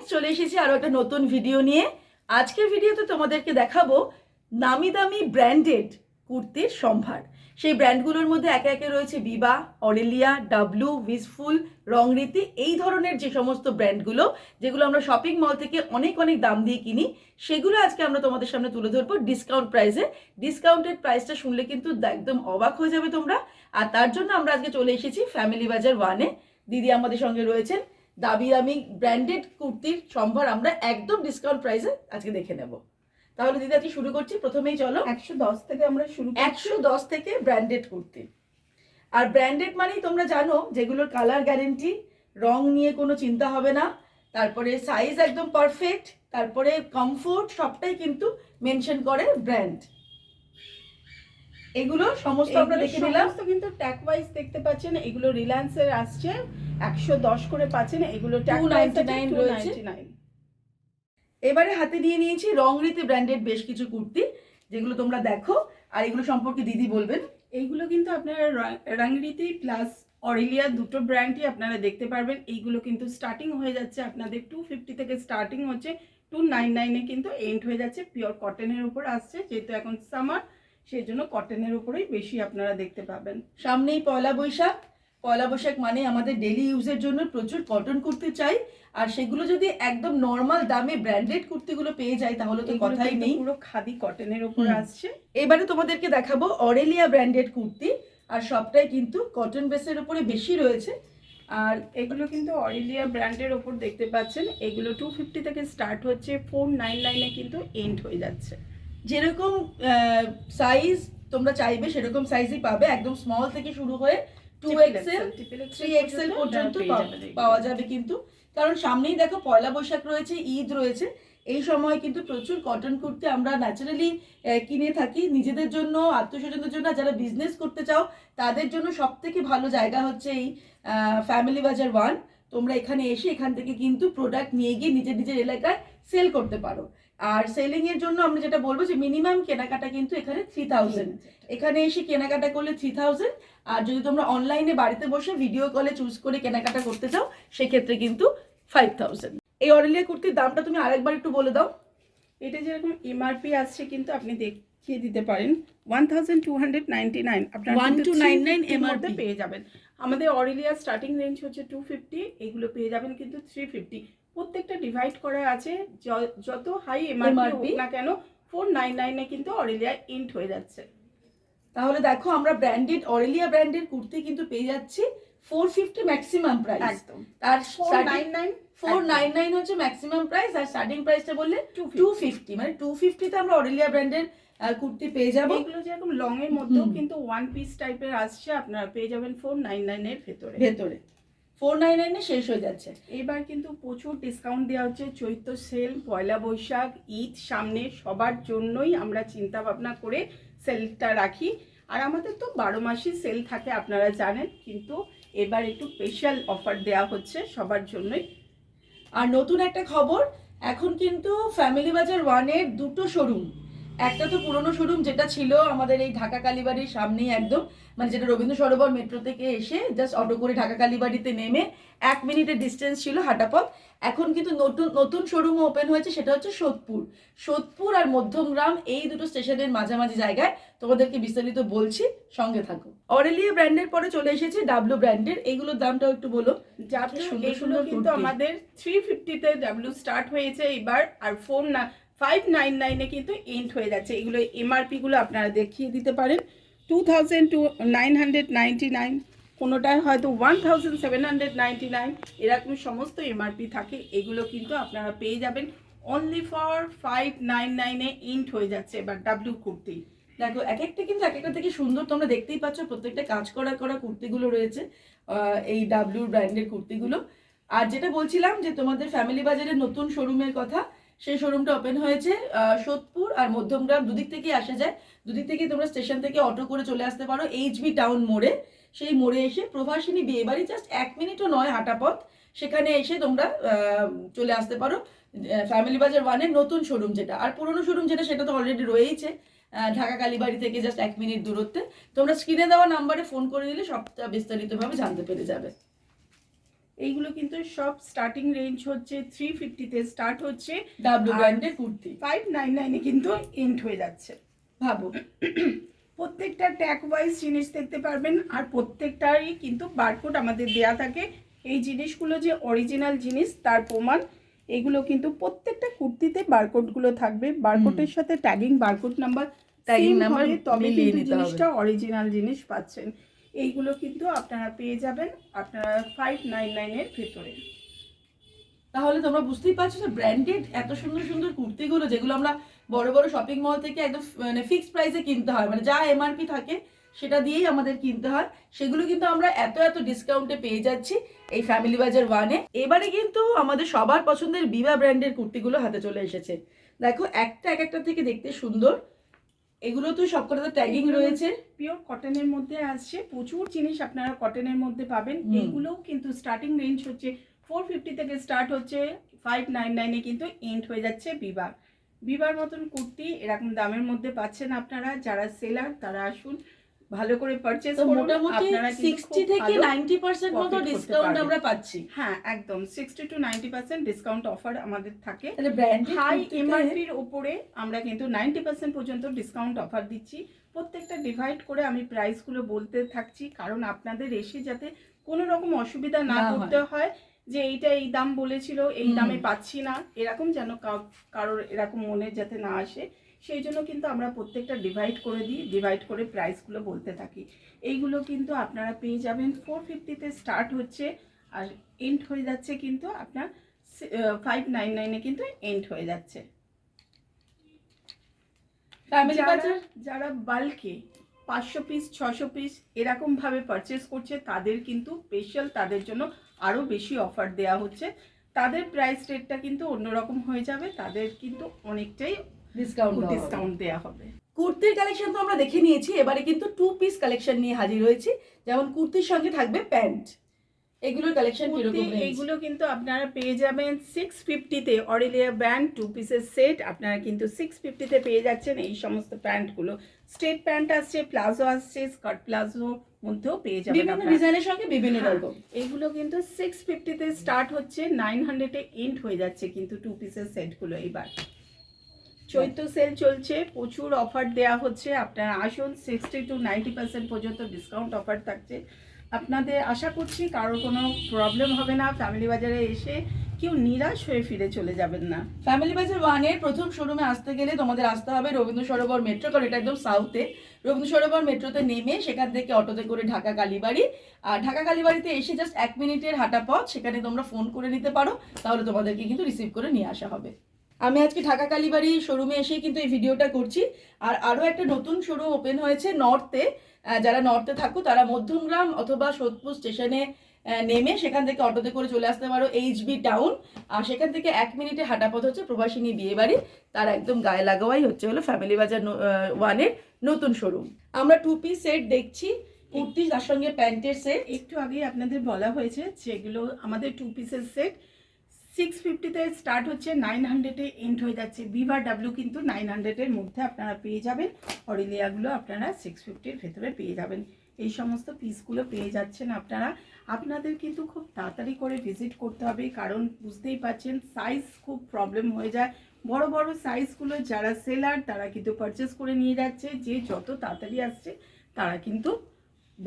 Friends চলে এসেছি আরও একটা নতুন ভিডিও নিয়ে। আজকের ভিডিওতে তোমাদেরকে দেখাবো নামি দামি ব্র্যান্ডেড কুর্তির সম্ভার। সেই ব্র্যান্ডগুলোর মধ্যে একে একে রয়েছে বিবা অরেলিয়া ডাবলু উইসফুল রংরীতি, এই ধরনের যে সমস্ত ব্র্যান্ডগুলো যেগুলো আমরা শপিং মল থেকে অনেক অনেক দাম দিয়ে কিনি, সেগুলো আজকে আমরা তোমাদের সামনে তুলে ধরবো ডিসকাউন্ট প্রাইসে ডিসকাউন্টেড প্রাইসটা শুনলে কিন্তু একদম অবাক হয়ে যাবে তোমরা। আর তার জন্য আমরা আজকে চলে এসেছি ফ্যামিলি বাজার ওয়ানে দিদি আমাদের সঙ্গে রয়েছেন। দামি দামি ব্র্যান্ডেড কুর্তির সম্ভার আমরা একদম ডিসকাউন্ট প্রাইসে আজকে দেখে নেব। তাহলে দিদি আজকে শুরু করছি। প্রথমেই চলো। একশো দশ থেকে আমরা শুরু একশো দশ থেকে ব্র্যান্ডেড কুর্তি। আর ব্র্যান্ডেড মানেই তোমরা জানো যেগুলোর কালার গ্যারেন্টি রং নিয়ে কোনো চিন্তা হবে না। তারপরে সাইজ একদম পারফেক্ট তারপরে কমফোর্ট সবটাই কিন্তু মেনশন করে ব্র্যান্ড এগুলো সমস্ত আমরা দেখে নিলাম। সমস্ত কিন্তু ট্যাগ ওয়াইজ দেখতে পাচ্ছেন এগুলো রিলায়েন্সের আসছে একশো দশ করে পাচ্ছেন এগুলো ট্যাগ 299 রয়েছে। এবারে হাতে নিয়ে নিয়েছি রংরীতি ব্র্যান্ডেড বেশ কিছু কুর্তি যেগুলো তোমরা দেখো আর এগুলো সম্পর্কে দিদি বলবেন। এইগুলো কিন্তু আপনারা রা- রাংরীতি প্লাস অরেলিয়া দুটো ব্র্যান্ডই আপনারা দেখতে পারবেন। এইগুলো কিন্তু স্টার্টিং হয়ে যাচ্ছে আপনাদের টু ফিফটি থেকে স্টার্টিং হচ্ছে টু নাইন নাইনে কিন্তু এন্ড হয়ে যাচ্ছে পিওর কটনের উপর আসছে যেহেতু এখন সামার সেই জন্য কটনের উপরেই বেশি আপনারা দেখতে পাবেন। সামনেই পয়লা বৈশাখ। পয়লা বৈশাখ মানে আমাদের ডেলি ইউজের জন্য প্রচুর কটন কুর্তি চাই। আর সেগুলো যদি একদম নর্মাল দামে ব্র্যান্ডেড কুর্তিগুলো পেয়ে যায় তাহলে তো কথাই নেই। পুরো খাদি কটনের উপর আসছে। এবারে তোমাদেরকে দেখাবো অরেলিয়া ব্র্যান্ডেড কুর্তি। আর সবটাই কিন্তু কটন বেসের উপরে বেশি রয়েছে। আর এগুলো কিন্তু অরেলিয়া ব্র্যান্ডের ওপর দেখতে পাচ্ছেন। এগুলো টু ফিফটি থেকে স্টার্ট হচ্ছে। ফোর নাইন নাইনে কিন্তু এন্ড হয়ে যাচ্ছে। যেরকম সাইজ তোমরা চাইবে সেরকম সাইজই পাবে। একদম স্মল থেকে শুরু হয়ে টু এক্সেল থ্রি এক্সেল পর্যন্ত পাওয়া- যাবে কিন্তু। কারণ সামনেই দেখো পয়লা বৈশাখ রয়েছে ঈদ রয়েছে। এই সময় কিন্তু প্রচুর কটন কুর্তি আমরা ন্যাচারালি কিনে থাকি। নিজেদের জন্য আত্মীয়স্বজনদের জন্য যারা বিজনেস করতে চাও তাদের জন্য সব থেকে ভালো জায়গা হচ্ছে এই ফ্যামিলি বাজার ওয়ান তোমরা এখানে এসে এখান থেকে কিন্তু প্রোডাক্ট নিয়ে গিয়ে নিজের নিজের এলাকায় সেল করতে পারো। আর সেলিং এর জন্য আমরা যেটা বলব যে মিনিমাম কেনাকাটা কিন্তু এখানে থ্রি থাউজেন্ড এখানে এসে কেনাকাটা করলে থ্রি থাউজেন্ড আর যদি তোমরা অনলাইনে বাড়িতে বসে ভিডিও কলে চুজ করে কেনাকাটা করতে চাও সেক্ষেত্রে কিন্তু ফাইভ থাউজেন্ড এই অরেলিয়া কুর্তির দামটা তুমি আরেকবার একটু বলে দাও। এটা যেরকম এমআরপি আসছে কিন্তু আপনি দেখিয়ে দিতে পারেন। One thousand two hundred ninety nine আপনার 1299 MRP পেয়ে যাবেন। আমাদের অরেলিয়া স্টার্টিং রেঞ্জ হচ্ছে টু ফিফটি এগুলো পেয়ে যাবেন কিন্তু থ্রি ফিফটি প্রত্যেকটা ডিভাইড করা আছে যত হাই এমআরপি না কেন ফোর নাইন নাইনে কিন্তু অরেলিয়া ইন্ট হয়ে যাচ্ছে। তাহলে দেখো আমরা ব্র্যান্ডেড অরেলিয়া ব্র্যান্ডের কুর্তি কিন্তু পেয়ে যাচ্ছি ফোর ফিফটি ম্যাক্সিমাম প্রাইস একদম। তার four nine nine four nine nine হচ্ছে ম্যাক্সিমাম প্রাইস আর স্টার্টিং প্রাইসটা বললে টু টু ফিফটি মানে টু ফিফটিতে আমরা অরেলিয়া ব্র্যান্ডের কুর্তি পেয়ে যাব। এগুলো যেরকম লং এর মধ্যেও কিন্তু ওয়ান পিস টাইপের আসছে আপনারা পেয়ে যাবেন ফোর নাইন নাইনের ভেতরে। ভেতরে। ফোর নাইন নাইনে শেষ হয়ে যাচ্ছে। এবার কিন্তু প্রচুর ডিসকাউন্ট দেওয়া হচ্ছে। চৈত্র সেল, পয়লা বৈশাখ, ঈদ, সামনে সবার জন্যই আমরা চিন্তা ভাবনা করে সেলটা রাখি। আর আমাদের তো বারো মাসই সেল থাকে, আপনারা জানেন, কিন্তু এবার একটু স্পেশাল অফার দেওয়া হচ্ছে সবার জন্যই। আর নতুন একটা খবর, এখন কিন্তু ফ্যামিলি বাজার ওয়ানের দুটো শোরুম একটা তো পুরনো শোরুম যেটা ছিল আমাদের এই ঢাকা কালীবাড়ির সামনেই একদম মানে যেটা রবীন্দ্র সরোবর মেট্রো থেকে এসে জাস্ট অটো করে ঢাকা কালীবাড়িতে নেমে এক মিনিটের ডিস্টেন্স ছিল হাঁটাপথ। এখন কিন্তু নতুন নতুন শোরুম ওপেন হয়েছে সেটা হচ্ছে সোদপুর। সোদপুর আর মধ্যমগ্রাম এই দুটো স্টেশনের মাঝামাঝি জায়গায় তোমাদেরকে বিস্তারিত বলছি সঙ্গে থাকো। অরেলিয়া ব্র্যান্ডের পরে চলে এসেছে ডাব্লু ব্র্যান্ডের এইগুলোর দামটাও একটু বলো। যাতে সুন্দর এগুলো সুন্দর কিন্তু আমাদের থ্রি ফিফটিতে ডাব্লিউ স্টার্ট হয়েছে এবার আর ফোর না ফাইভ নাইন নাইনে কিন্তু এন্ড হয়ে যাচ্ছে। এগুলো এমআরপি গুলো আপনারা দেখিয়ে দিতে পারেন। Two thousand two nine hundred nine কোনোটায় হয়তো one thousand seven hundred ninety nine এরকম সমস্ত এমআরপি থাকে। এগুলো কিন্তু আপনারা পেয়ে যাবেন। অনলি ফর ফাইভ নাইন নাইনে এন্ড হয়ে যাচ্ছে এবার ডাব্লিউ কুর্তি। দেখো এক একটা কিন্তু এক একটা থেকে সুন্দর তোমরা দেখতেই পাচ্ছ, প্রত্যেকটা কাজ করা করা কুর্তিগুলো রয়েছে এই ডাব্লিউ ব্র্যান্ডের কুর্তিগুলো। আর যেটা বলছিলাম যে তোমাদের ফ্যামিলি বাজারের নতুন শোরুমের কথা সেই শোরুমটা ওপেন হয়েছে সোদপুর আর মধ্যমগ্রাম। দুদিক থেকেই আসা যায়। দুদিক থেকে তোমরা স্টেশন থেকে অটো করে চলে আসতে পারো এইচবি টাউন মোড়ে। সেই মোড়ে এসে প্রভাসিনী বিয়ে বাড়ি জাস্ট এক মিনিটও নয় হাঁটা পথ। সেখানে এসে তোমরা চলে আসতে পারো। ফ্যামিলি বাজার ওয়ানের নতুন শোরুম যেটা। আর পুরনো শোরুম যেটা, সেটা তো অলরেডি রয়েইছে। ঢাকা কালীবাড়ি থেকে জাস্ট এক মিনিট দূরত্বে। তোমরা স্ক্রিনে দেওয়া নাম্বারে ফোন করে দিলে সবটা বিস্তারিতভাবে জানতে পেরে যাবে। এইগুলো কিন্তু সব স্টার্টিং রেঞ্জ হচ্ছে থ্রি ফিফটিতে স্টার্ট হচ্ছে। ডাব্লিউ আর- ব্র্যান্ডের কুর্তি। ফাইভ নাইন নাইনে কিন্তু এন্ড হয়ে যাচ্ছে। ভাবো। প্রত্যেকটা ট্যাগ ওয়াইজ জিনিস দেখতে পারবেন আর প্রত্যেকটারই কিন্তু বারকোড আমাদের দেয়া থাকে। এই জিনিসগুলো যে অরিজিনাল জিনিস তার প্রমাণ এগুলো কিন্তু প্রত্যেকটা কুর্তিতে বারকোডগুলো থাকবে। বারকোডের সাথে ট্যাগিং বারকোড নাম্বার number হবে তবে কিন্তু জিনিসটা অরিজিনাল জিনিস পাচ্ছেন। এইগুলো কিন্তু আপনারা পেয়ে যাবেন আপনারা ফাইভ নাইন নাইনের ভেতরে। তাহলে তোমরা বুঝতেই পারছ যে ব্র্যান্ডেড এত সুন্দর সুন্দর কুর্তিগুলো যেগুলো আমরা বড় বড় শপিং মল থেকে একদম মানে ফিক্সড প্রাইসে কিনতে হয়। মানে যা এমআরপি থাকে সেটা দিয়েই আমাদের কিনতে হয়। সেগুলো কিন্তু আমরা এত এত ডিসকাউন্টে পেয়ে যাচ্ছি এই ফ্যামিলি বাজার ওয়ানে এবারে কিন্তু আমাদের সবার পছন্দের বিবা ব্র্যান্ডের কুর্তিগুলো হাতে চলে এসেছে। দেখো, একটা এক একটা থেকে দেখতে সুন্দর। এগুলো তো সবকটাতে ট্যাগিং রয়েছে। পিওর কটনের মধ্যে আসছে। প্রচুর জিনিস আপনারা কটনের মধ্যে পাবেন। এগুলোও কিন্তু স্টার্টিং রেঞ্জ হচ্ছে ফোর ফিফটি থেকে স্টার্ট হচ্ছে ফাইভ নাইন নাইনে কিন্তু এন্ড হয়ে যাচ্ছে বিবার। বিবার মতন কুর্তি এরকম দামের মধ্যে পাচ্ছেন আপনারা। যারা সেলার তারা আসুন। ভালো করে পারচেস তো করুন মোটামুটি আপনারা কিন্তু সিক্সটি খুব থেকে ভালো- নাইনটি পার্সেন্ট মতো ডিসকাউন্ট আমরা পাচ্ছি। হ্যাঁ একদম sixty two ninety percent discount offer আমাদের থাকে। তাহলে ব্র্যান্ডেড হাই এমআরপির উপরে আমরা কিন্তু নাইনটি পার্সেন্ট পর্যন্ত ডিসকাউন্ট অফার দিচ্ছি। প্রত্যেকটা ডিভাইড করে আমি প্রাইসগুলো বলতে থাকছি কারণ আপনাদের এসে যাতে কোনো রকম অসুবিধা না। করতে হয় যে এইটা এই দাম বলেছিল এই দামে পাচ্ছি না এরকম যেন কারোর এরকম মনে যাতে না আসে। সেই জন্য কিন্তু আমরা প্রত্যেকটা ডিভাইড করে দিই ডিভাইড করে প্রাইসগুলো বলতে থাকি। এইগুলো কিন্তু আপনারা পেয়ে যাবেন। ফোর ফিফটিতে স্টার্ট হচ্ছে আর এন্ড হয়ে যাচ্ছে কিন্তু আপনার ফাইভ নাইন নাইনে কিন্তু এন্ড হয়ে যাচ্ছে। যারা- যারা বাল্কে পাঁচশো পিস ছশো পিস এরকম ভাবে পারচেস করছে তাদের কিন্তু স্পেশাল তাদের জন্য আরও বেশি অফার দেয়া হচ্ছে। তাদের প্রাইস রেটটা কিন্তু অন্যরকম হয়ে যাবে। তাদের কিন্তু অনেকটাই ডিসকাউন্ট ডিসকাউন্ট দেয়া হবে। কুর্তির কালেকশন তো আমরা দেখে নিয়েছি এবারে কিন্তু টু পিস কালেকশন নিয়ে হাজির হয়েছি। যেমন কুর্তির সঙ্গে থাকবে প্যান্ট। এগুলোর কালেকশন কীরকম range? কিন্তু আপনারা পেয়ে যাবেন সিক্স ফিফটিতে অরেলিয়া ব্যান্ড টু পিসের সেট আপনারা কিন্তু সিক্স ফিফটিতে পেয়ে যাচ্ছেন এই সমস্ত প্যান্টগুলো। স্ট্রেট প্যান্ট আসছে প্লাজো আসছে স্কার্ট প্লাজো মধ্যেও পেয়ে যাবেন বিভিন্ন ডিজাইনের সঙ্গে বিভিন্ন হ্যাঁ, রকম। এইগুলো কিন্তু সিক্স ফিফটিতে স্টার্ট হচ্ছে নাইন হান্ড্রেডে এন্ড হয়ে যাচ্ছে কিন্তু টু পিসের সেটগুলো এইবার। চৈত্র সেল চলছে, প্রচুর অফার দেয়া হচ্ছে। আপনারা আসুন সিক্সটি টু নাইনটি পার্সেন্ট পর্যন্ত ডিসকাউন্ট অফার থাকছে। আপনাদের আশা করছি কারোর কোনো প্রবলেম হবে না ফ্যামিলি বাজারে এসে কেউ নিরাশ হয়ে ফিরে চলে যাবেন না। ফ্যামিলি বাজার ওয়ানের প্রথম শোরুমে আসতে গেলে তোমাদের আসতে হবে রবীন্দ্র সরোবর মেট্রো কারণ এটা একদম সাউথে রবীন্দ্র সরোবর মেট্রোতে নেমে সেখান থেকে অটোতে করে ঢাকা কালীবাড়ি। আর ঢাকা কালীবাড়িতে এসে জাস্ট এক মিনিটের হাঁটা পথ, সেখানে তোমরা ফোন করে নিতে পারো, তাহলে তোমাদেরকে কিন্তু রিসিভ করে নিয়ে আসা হবে। আমি আজকে ঢাকা কালীবাড়ি শোরুমে এসেই কিন্তু এই ভিডিওটা করছি। আর আরও একটা নতুন শোরুম ওপেন হয়েছে নর্থে যারা নর্থে থাকো, তারা মধ্যমগ্রাম অথবা সোদপুর স্টেশনে নেমে সেখান থেকে অটোতে করে চলে আসতে পারো এইচবি টাউন আর সেখান থেকে এক মিনিটে হাঁটা পথ হচ্ছে প্রবাসিনী বিয়ে বাড়ি তার একদম গায়ে লাগাওয়াই হচ্ছে হলো ফ্যামিলি বাজার ওয়ানের নতুন শোরুম আমরা টু পিস সেট দেখছি। কুর্তি, তার সঙ্গে প্যান্টের সেট একটু আগে আপনাদের বলা হয়েছে যেগুলো আমাদের টু পিসের সেট সিক্স ফিফটিতে স্টার্ট হচ্ছে নাইন হান্ড্রেডে এন্ড হয়ে যাচ্ছে। বিভা ডাব্লিউ কিন্তু নাইন হান্ড্রেডের মধ্যে আপনারা পেয়ে যাবেন। অরিলিয়াগুলো আপনারা সিক্স ফিফটির ভেতরে পেয়ে যাবেন। এই সমস্ত পিসগুলো পেয়ে যাচ্ছেন আপনারা। আপনাদের কিন্তু খুব তাড়াতাড়ি করে ভিজিট করতে হবে, কারণ বুঝতেই পারছেন সাইজ খুব প্রবলেম হয়ে যায়। বড় বড় সাইজগুলো যারা সেলার তারা কিন্তু পারচেস করে নিয়ে যাচ্ছে। যে যত তাড়াতাড়ি আসছে, তারা কিন্তু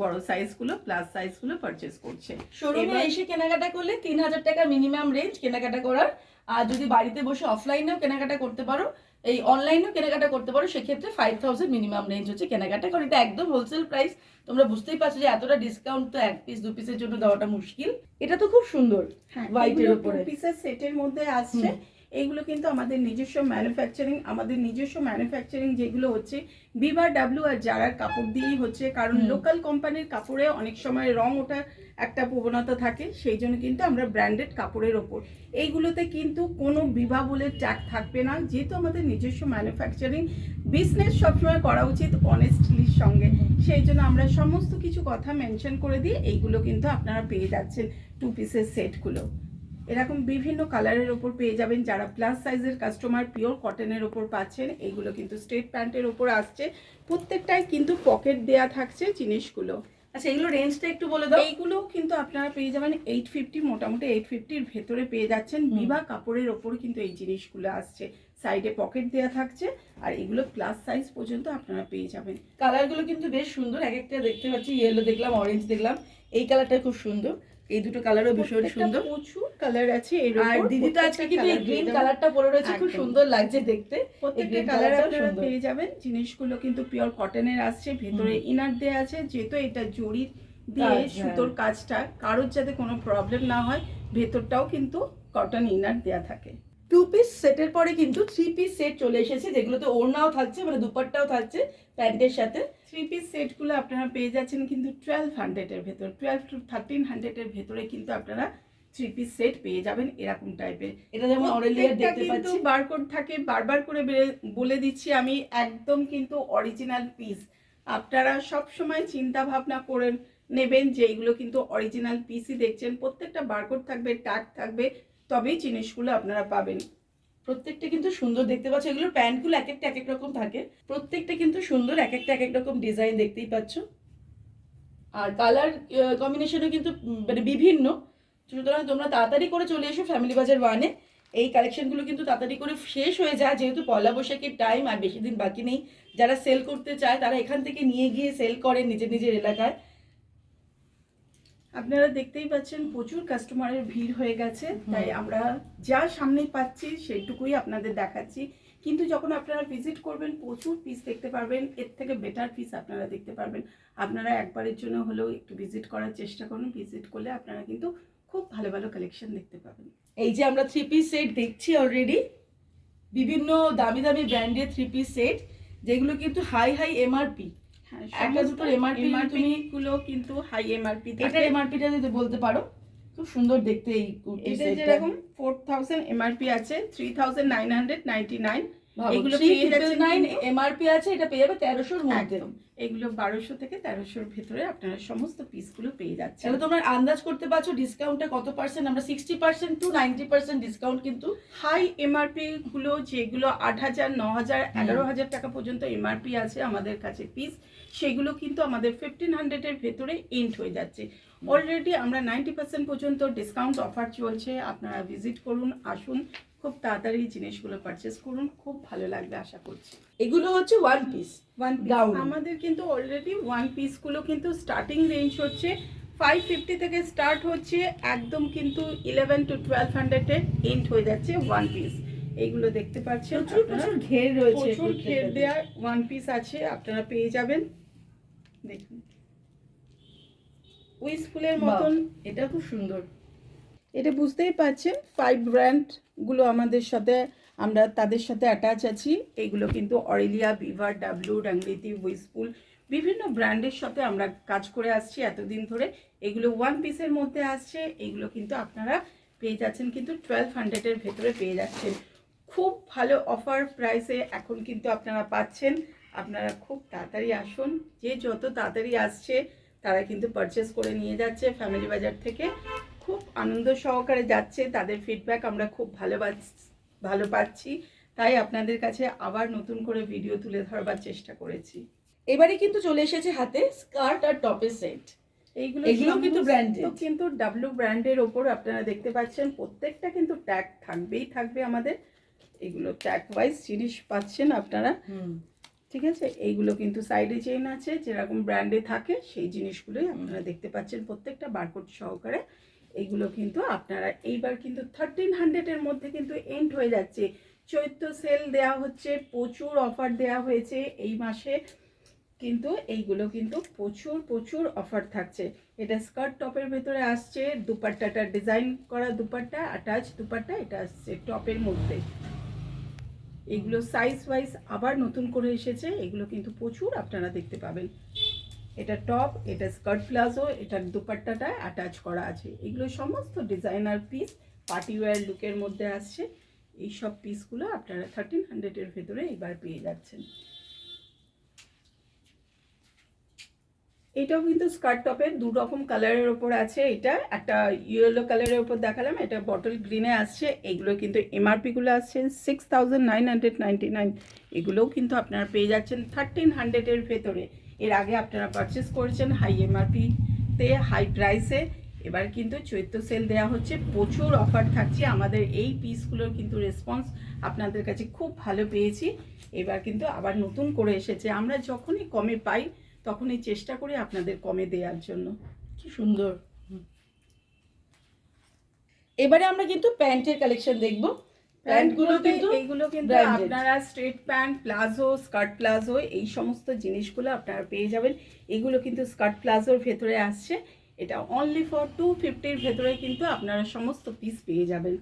বড় সাইজগুলো প্লাস সাইজগুলো পারচেস করছে। শোরুমে এসে কেনাকাটা করলে তিন হাজার টাকা মিনিমাম রেঞ্জ কেনাকাটা করার। আর যদি বাড়িতে বসে অফলাইনেও কেনাকাটা করতে পারো এই অনলাইনেও কেনাকাটা করতে পারো সেক্ষেত্রে ফাইভ থাউজেন্ড মিনিমাম রেঞ্জ হচ্ছে কেনাকাটা কারণ এটা একদম হোলসেল প্রাইস তোমরা বুঝতেই পারছ যে এতটা ডিসকাউন্ট তো এক পিস দু পিসের জন্য দেওয়াটা মুশকিল। এটা তো খুব সুন্দর হ্যাঁ এগুলো উপরে। পিসের সেটের মধ্যে আসছে। এইগুলো কিন্তু আমাদের নিজস্ব ম্যানুফ্যাকচারিং আমাদের নিজস্ব ম্যানুফ্যাকচারিং যেগুলো হচ্ছে বিভা ডাব্লিউ আর জারার কাপড় দিয়েই হচ্ছে। কারণ লোকাল কোম্পানির কাপড়ে অনেক সময় রং ওঠার একটা প্রবণতা থাকে সেই জন্য কিন্তু আমরা ব্র্যান্ডেড কাপড়ের ওপর। এইগুলোতে কিন্তু কোনো বিভা বলে ট্যাগ থাকবে না যেহেতু আমাদের নিজস্ব ম্যানুফ্যাকচারিং বিজনেস সবসময় করা উচিত অনেস্টলির সঙ্গে। সেই জন্য আমরা সমস্ত কিছু কথা মেনশন করে দিয়ে এইগুলো কিন্তু আপনারা পেয়ে যাচ্ছেন টু পিসের সেটগুলো এরকম বিভিন্ন কালারের ওপর পেয়ে যাবেন যারা প্লাস সাইজের কাস্টমার পিওর কটনের ওপর পাচ্ছেন এইগুলো কিন্তু স্ট্রেট প্যান্টের ওপর আসছে। প্রত্যেকটাই কিন্তু পকেট দেয়া থাকছে জিনিসগুলো। আচ্ছা এগুলো রেঞ্জটা একটু বলে দাও। এইগুলো কিন্তু আপনারা পেয়ে যাবেন এইট ফিফটি মোটামুটি এইট ফিফটির ভেতরে পেয়ে যাচ্ছেন। বিবাহ কাপড়ের ওপর কিন্তু এই জিনিসগুলো আসছে। সাইডে পকেট দেওয়া থাকছে আর এগুলো প্লাস সাইজ পর্যন্ত আপনারা পেয়ে যাবেন। কালারগুলো কিন্তু বেশ সুন্দর। এক একটা দেখতে পাচ্ছি ইয়েলো দেখলাম অরেঞ্জ দেখলাম। এই কালারটা খুব সুন্দর। এই দুটো কালারও ভীষণ সুন্দর। প্রচুর কালার আছে আর দিদি তো আজকে কিন্তু এই গ্রিন কালারটা পরে রয়েছে খুব সুন্দর লাগছে দেখতে। প্রত্যেকটা কালার আপনারা পেয়ে যাবেন। জিনিসগুলো কিন্তু পিওর কটনের আসছে ভেতরে ইনার দেয়া আছে যেহেতু এটা জড়ি দিয়ে হ্যাঁ। সুতোর কাজটা কারোর যাতে কোনো প্রবলেম না হয় ভেতরটাও কিন্তু কটন ইনার দেয়া থাকে। টু পিস সেটের পরে কিন্তু থ্রি পিস সেট চলে এসেছে যেগুলোতে ওড়নাও থাকছে মানে দুপাট্টাও থাকছে প্যান্টের সাথে। থ্রি পিস সেটগুলো আপনারা পেয়ে যাচ্ছেন কিন্তু টুয়েলভ হান্ড্রেডের ভেতর টুয়েলভ টু থার্টিন হান্ড্রেডের ভেতরে কিন্তু আপনারা থ্রি পিস সেট পেয়ে যাবেন এরকম টাইপের এটা যেমন অরেলিয়ার দেখতে কিন্তু পাচ্ছি। বারকোড থাকে বারবার করে বলে দিচ্ছি আমি একদম কিন্তু অরিজিনাল পিস আপনারা সব সময় চিন্তা ভাবনা করে নেবেন যে এইগুলো কিন্তু অরিজিনাল পিসই দেখছেন। প্রত্যেকটা বারকোড থাকবে ট্যাগ থাকবে তবেই জিনিসগুলো আপনারা পাবেন। প্রত্যেকটা কিন্তু সুন্দর দেখতে পাচ্ছ, এগুলোর প্যান্টগুলো এক একটা এক এক রকম থাকে। প্রত্যেকটা কিন্তু সুন্দর, এক একটা এক এক রকম ডিজাইন দেখতেই পাচ্ছ। আর কালার কম্বিনেশনও কিন্তু মানে বিভিন্ন। সুতরাং তোমরা তাড়াতাড়ি করে চলে এসো ফ্যামিলি বাজার ওয়ানে এই কালেকশনগুলো কিন্তু তাড়াতাড়ি করে শেষ হয়ে যায়, যেহেতু পয়লা বৈশাখের টাইম আর বেশি দিন বাকি নেই। যারা সেল করতে চায়, তারা এখান থেকে নিয়ে গিয়ে সেল করে নিজের নিজের এলাকায়। আপনারা দেখতেই পাচ্ছেন প্রচুর কাস্টমারের ভিড় হয়ে গেছে। তাই আমরা যা সামনে পাচ্ছি সেইটুকুই আপনাদের দেখাচ্ছি। কিন্তু যখন আপনারা ভিজিট করবেন প্রচুর পিস দেখতে পারবেন। এর থেকে বেটার পিস আপনারা দেখতে পারবেন। আপনারা একবারের জন্য হলেও একটু ভিজিট করার চেষ্টা করুন। ভিজিট করলে আপনারা কিন্তু খুব ভালো ভালো কালেকশন দেখতে পাবেন। এই যে আমরা থ্রি পিস সেট দেখছি অলরেডি বিভিন্ন দামি দামি ব্র্যান্ডের থ্রি পিস সেট যেগুলো কিন্তু হাই হাই এমআরপি হ্যাঁ, একটা দুটো এমআরপি তুমি গুলো কিন্তু হাই এমআরপি এটা এমআরপিটা যদি বলতে পারো খুব সুন্দর দেখতে এই কুর্তি সেটটা যেরকম 4000 এমআরপি আছে 3999 এগুলো পেয়ে নাইন এমআরপি আছে এটা পেয়ে যাবে তেরোশোর মধ্যে। এগুলো বারোশো থেকে তেরোশোর ভেতরে আপনারা সমস্ত পিসগুলো পেয়ে যাচ্ছেন। তাহলে তোমরা আন্দাজ করতে পারছ ডিসকাউন্টটা কত পার্সেন্ট আমরা sixty percent two ninety percent discount কিন্তু হাই এমআরপি গুলো যেগুলো আট হাজার ন হাজার এগারো হাজার টাকা পর্যন্ত এমআরপি আছে আমাদের কাছে পিস সেগুলো কিন্তু আমাদের ফিফটিন হান্ড্রেডের ভেতরে এন্ড হয়ে যাচ্ছে। অলরেডি আমরা নাইনটি পার্সেন্ট পর্যন্ত ডিসকাউন্ট অফার চলছে আপনারা ভিজিট করুন আসুন খুব তাড়াতাড়ি জিনিসগুলো পারচেস করুন খুব ভালো লাগবে আশা করছি। এগুলো হচ্ছে ওয়ান পিস ওয়ান Gown. আমাদের কিন্তু অলরেডি ওয়ান পিসগুলো কিন্তু স্টার্টিং রেঞ্জ হচ্ছে ফাইভ ফিফটি থেকে স্টার্ট হচ্ছে একদম কিন্তু ইলেভেন টু টুয়েলভ হান্ড্রেডে এন্ড হয়ে যাচ্ছে ওয়ান পিস এইগুলো দেখতে পাচ্ছেন প্রচুর প্রচুর ঘের রয়েছে প্রচুর ঘের। দেওয়া ওয়ান পিস আছে আপনারা পেয়ে যাবেন। দেখুন। উইস ফুলের মতন এটা খুব সুন্দর। এটা বুঝতেই পারছেন ফাইভ ব্র্যান্ডগুলো আমাদের সাথে, আমরা তাদের সাথে অ্যাটাচ আছি। এগুলো কিন্তু অরেলিয়া, বিভার ডাব্লু ডাংলিতি উইসফুল বিভিন্ন ব্র্যান্ডের সাথে আমরা কাজ করে আসছি এতদিন ধরে। এগুলো ওয়ান পিসের মধ্যে আসছে, এগুলো কিন্তু আপনারা পেয়ে যাচ্ছেন, কিন্তু টুয়েলভ হান্ড্রেডের ভেতরে পেয়ে যাচ্ছেন। খুব ভালো অফার প্রাইসে এখন কিন্তু আপনারা পাচ্ছেন। আপনারা খুব তাড়াতাড়ি আসুন, যে যত তাড়াতাড়ি আসছে, তারা কিন্তু পারচেস করে নিয়ে যাচ্ছে ফ্যামিলি বাজার থেকে। খুব আনন্দ সহকারে যাচ্ছে তাদের ফিডব্যাক আমরা খুব ভালো ভালো পাচ্ছি। তাই আপনাদের কাছে আবার নতুন করে ভিডিও তুলে ধরবার চেষ্টা করেছি। এবারে কিন্তু চলে এসেছে হাতে স্কার্ট আর টপের সেট এইগুলো কিন্তু কিন্তু ডাব্লু ব্র্যান্ডের ওপর আপনারা দেখতে পাচ্ছেন প্রত্যেকটা কিন্তু ট্যাগ থাকবেই থাকবে আমাদের। এগুলো ট্যাগ ওয়াইজ জিনিস পাচ্ছেন আপনারা। ঠিক আছে? এইগুলো কিন্তু সাইডে চেইন আছে যেরকম ব্র্যান্ডে থাকে সেই জিনিসগুলোই আপনারা দেখতে পাচ্ছেন প্রত্যেকটা বারকোড সহকারে। এইগুলো কিন্তু আপনারা এইবার কিন্তু থার্টিন হান্ড্রেডের মধ্যে কিন্তু এন্ড হয়ে যাচ্ছে। চৈত্র সেল দেয়া হচ্ছে, প্রচুর অফার দেয়া হয়েছে এই মাসে। কিন্তু এইগুলো কিন্তু প্রচুর প্রচুর অফার থাকছে। এটা স্কার্ট টপের ভেতরে আসছে, দুপাট্টাটা ডিজাইন করা দুপাট্টা অ্যাটাচ দুপাট্টা, এটা আসছে টপের মধ্যে। এগুলো সাইজ ওয়াইজ আবার নতুন করে এসেছে, এগুলো কিন্তু প্রচুর আপনারা দেখতে পাবেন। এটা টপ এটা স্কার্ট প্লাজো এটার দুপাট্টাটা অ্যাটাচ করা আছে। এগুলো সমস্ত ডিজাইনার পিস পার্টি ওয়্যার লুকের মধ্যে আসছে। এই সব পিসগুলো আপনারা থার্টিন হান্ড্রেডের ভেতরে এবার পেয়ে যাচ্ছেন। এটাও কিন্তু স্কার্ট টপের দু রকম কালারের ওপর আছে এটা। একটা ইয়েলো কালারের ওপর দেখালাম, এটা বটল গ্রিনে আসছে। এগুলো কিন্তু এমআরপিগুলো আসছে six thousand nine hundred ninety nine এগুলোও কিন্তু আপনারা পেয়ে যাচ্ছেন থার্টিন হান্ড্রেডের ভেতরে। এর আগে আপনারা পারচেস করেছেন হাই এমআরপিতে হাই প্রাইসে এবার কিন্তু চৈত্র সেল দেওয়া হচ্ছে। প্রচুর অফার থাকছে। আমাদের এই পিসগুলোর কিন্তু রেসপন্স আপনাদের কাছে খুব ভালো পেয়েছি। এবার কিন্তু আবার নতুন করে এসেছে। আমরা যখনই কমে পাই তখনই চেষ্টা করি আপনাদের কমে দেওয়ার জন্য। কি সুন্দর। এবারে আমরা কিন্তু প্যান্টের কালেকশন দেখব। প্যান্টগুলো কিন্তু এইগুলো কিন্তু আপনারা straight pant palazzo skirt palazzo এই সমস্ত জিনিসগুলো আপনারা পেয়ে যাবেন। এগুলো কিন্তু স্কার্ট প্লাজোর ভেতরে আসছে। এটা অনলি ফর টু ফিফটির ভেতরে কিন্তু আপনারা সমস্ত পিস পেয়ে যাবেন।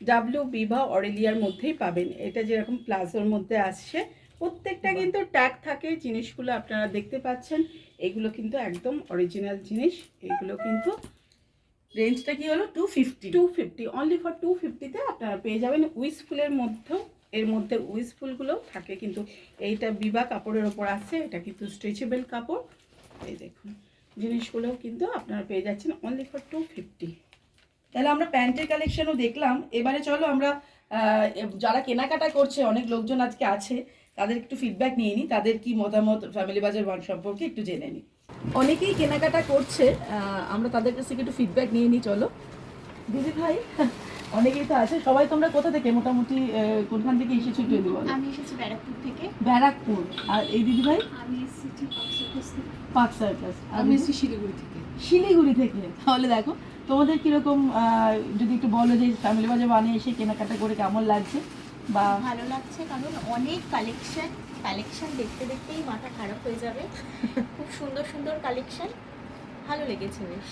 ডাব্লিউ বিভা অরেলিয়ার মধ্যেই পাবেন। এটা যেরকম প্লাজোর মধ্যে আসছে। প্রত্যেকটা কিন্তু ট্যাগ থাকে জিনিসগুলো আপনারা দেখতে পাচ্ছেন। এগুলো কিন্তু একদম অরিজিনাল জিনিস। এগুলো কিন্তু রেঞ্জটা কি হলো? Two fifty two fifty only for two ফিফটিতে আপনারা পেয়ে যাবেন উইস ফুলের মধ্যেও। এর মধ্যে উইস ফুলগুলো থাকে কিন্তু এইটা বিবা কাপড়ের ওপর আছে, এটা কিন্তু স্ট্রেচেবল কাপড়। এই দেখুন, জিনিসগুলোও কিন্তু আপনারা পেয়ে যাচ্ছেন অনলি ফর টু ফিফটি তাহলে আমরা প্যান্টের কালেকশনও দেখলাম। এবারে চলো আমরা যারা কেনাকাটা করছে, অনেক লোকজন আজকে আছে, তাদের একটু ফিডব্যাক নিয়ে নিই। তাদের কি মতামত? ফ্যামিলি বাজার ওয়ান সম্পর্কে একটু জেনে নিই। অনেকেই কেনাকাটা করছে আমরা তাদের কাছ থেকে একটু ফিডব্যাক নিয়ে নিই চলো। দিদি ভাই অনেকেই তো আছে সবাই তোমরা কোথা থেকে? মোটামুটি কোনখান থেকে এসেছ একটু যদি বলো। আমি এসেছি ব্যারাকপুর থেকে। ব্যারাকপুর। আর এই দিদি ভাই? আমি এসেছি। পার্ক সার্কাস আমি এসেছি শিলিগুড়ি থেকে। শিলিগুড়ি থেকে। তাহলে দেখো তোমাদের কীরকম যদি একটু বলো যে ফ্যামিলি বাজার বানিয়ে এসে কেনাকাটা করে কেমন লাগছে? বা ভালো লাগছে কারণ অনেক কালেকশন কালেকশন দেখতে দেখতেই মাথা খারাপ হয়ে যাবে। খুব সুন্দর সুন্দর কালেকশন ভালো লেগেছে বেশ।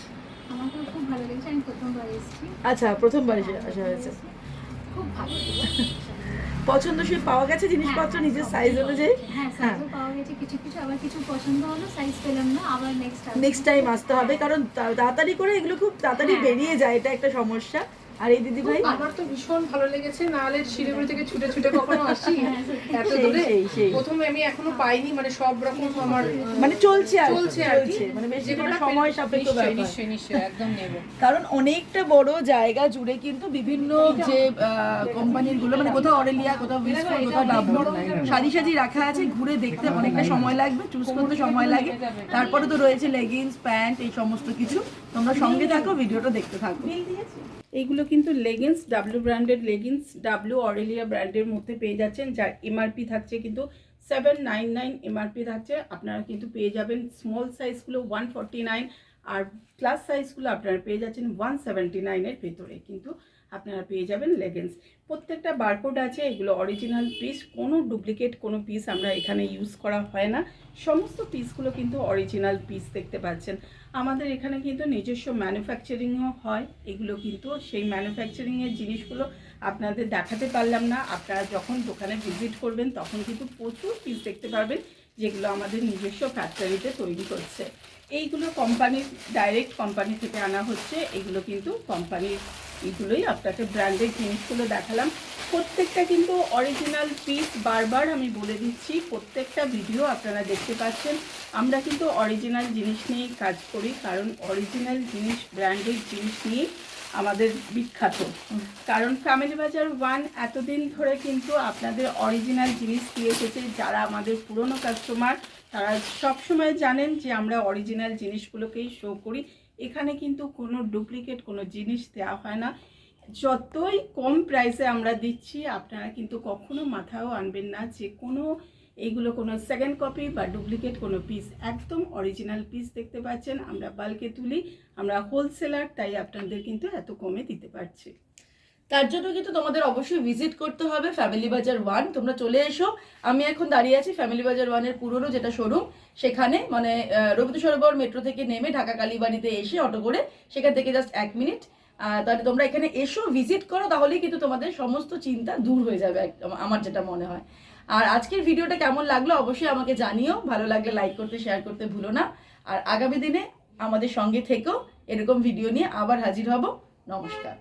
আমাকেও খুব ভালো লেগেছে আমি প্রথমবার এসেছি। আচ্ছা প্রথমবার আসা হয়েছে। খুব ভালো পছন্দসই পাওয়া গেছে জিনিসপত্র নিজের সাইজ অনুযায়ী? হ্যাঁ সাইজও পাওয়া গেছে কিছু কিছু আবার কিছু পছন্দ হলো সাইজ পেলাম না আবার নেক্সট নেক্সট টাইম আসতে হবে কারণ তাড়াতাড়ি করে এগুলো খুব তাড়াতাড়ি হ্যাঁ। বেরিয়ে যায় এটা একটা সমস্যা। আর এই দিদি ভাই? আমার তো ভীষণ ভালো লেগেছে নাহলে শিলিগুড়ি থেকে ছুটে ছুটে কখনো আসি। এত দূরে। প্রথমে আমি এখনও পাইনি মানে সব রকম আমার মানে চলছে আর চলছে আর মানে বেশ কোনো সময় সাপেক্ষ ব্যাপার। নিশ্চয়ই নিশ্চয়ই একদম নেব। কারণ অনেকটা বড় জায়গা জুড়ে কিন্তু বিভিন্ন যে কোম্পানিরগুলো মানে কোথাও অরেলিয়া কোথাও ভিস্কো কোথাও ডাবল। সাজি সাজি রাখা আছে ঘুরে দেখতে অনেকটা সময় লাগবে চুজ করতে সময় লাগে। তারপরে তো রয়েছে লেগিংস প্যান্ট এই সমস্ত কিছু। তোমরা সঙ্গে থাকো ভিডিওটা দেখতে থাকো। এইগুলো কিন্তু লেগিংস ডাব্লিউ ব্র্যান্ডের লেগিংস ডাব্লিউ অরেলিয়া ব্র্যান্ডের মধ্যে পেয়ে যাচ্ছেন, যার এমআরপি থাকছে কিন্তু সেভেন নাইন নাইন এমআরপি থাকছে। আপনারা কিন্তু পেয়ে যাবেন স্মল সাইজগুলো ওয়ান ফর্টি নাইন আর প্লাস সাইজগুলো আপনারা পেয়ে যাচ্ছেন ওয়ান সেভেন্টি নাইনের ভেতরে। কিন্তু আপনারা পেয়ে যাবেন লেগিংস প্রত্যেকটা বারকোড আছে, এগুলো অরিজিনাল পিস কোনো ডুপ্লিকেট কোনো পিস আমরা এখানে ইউজ করা হয় না। সমস্ত পিসগুলো কিন্তু অরিজিনাল পিস দেখতে পাচ্ছেন। আমাদের এখানে কিন্তু নিজস্ব ম্যানুফ্যাকচারিংও হয়। এগুলো কিন্তু সেই ম্যানুফ্যাকচারিংয়ের জিনিসগুলো আপনাদের দেখাতে পারলাম না। আপনারা যখন দোকানে ভিজিট করবেন, তখন কিন্তু প্রচুর পিস দেখতে পারবেন, যেগুলো আমাদের নিজস্ব ফ্যাক্টরিতে তৈরি করছে এইগুলো কোম্পানির ডাইরেক্ট কোম্পানি থেকে আনা হচ্ছে। এগুলো কিন্তু কোম্পানির এইগুলোই আপনাকে ব্র্যান্ডেড জিনিসগুলো দেখালাম। প্রত্যেকটা কিন্তু অরিজিনাল পিস বারবার আমি বলে দিচ্ছি, প্রত্যেকটা ভিডিও আপনারা দেখতে পাচ্ছেন। আমরা কিন্তু অরিজিনাল জিনিস নিয়েই কাজ করি, কারণ অরিজিনাল জিনিস ব্র্যান্ডেড জিনিস নিয়ে আমাদের বিখ্যাত। কারণ ফ্যামিলি বাজার ওয়ান এতদিন ধরে কিন্তু আপনাদের অরিজিনাল জিনিস দিয়ে এসেছে, যারা আমাদের পুরনো কাস্টমার তারা সবসময় জানেন যে আমরা অরিজিনাল জিনিসগুলোকেই শো করি। এখানে কিন্তু কোনো ডুপ্লিকেট কোনো জিনিস দেওয়া হয় না। যতই কম প্রাইসে আমরা দিচ্ছি, আপনারা কিন্তু কখনো মাথাও আনবেন না যে কোনো এইগুলো কোনো সেকেন্ড কপি বা ডুপ্লিকেট কোনো পিস একদম অরিজিনাল পিস দেখতে পাচ্ছেন। আমরা বালকে তুলি, আমরা হোলসেলার তাই আপনাদের কিন্তু এত কমে দিতে পারছি। তার জন্য কিন্তু তোমাদের অবশ্যই ভিজিট করতে হবে ফ্যামিলি বাজার ওয়ান তোমরা চলে এসো। আমি এখন দাঁড়িয়ে আছি ফ্যামিলি বাজার ওয়ানের পুরনো যেটা শোরুম সেখানে মানে রবীন্দ্র সরোবর মেট্রো থেকে নেমে ঢাকা কালীবাড়িতে এসে অটো করে সেখান থেকে জাস্ট এক মিনিট তাহলে তোমরা এখানে এসো ভিজিট করো, তাহলেই কিন্তু তোমাদের সমস্ত চিন্তা দূর হয়ে যাবে আমার যেটা মনে হয়। আর আজকের ভিডিওটা কেমন লাগল অবশ্যই আমাকে জানিও। ভালো লাগলে লাইক করতে শেয়ার করতে ভুলো না। আর আগামী দিনে আমাদের সঙ্গে থেকেও এরকম ভিডিও নিয়ে আবার হাজির হব। নমস্কার।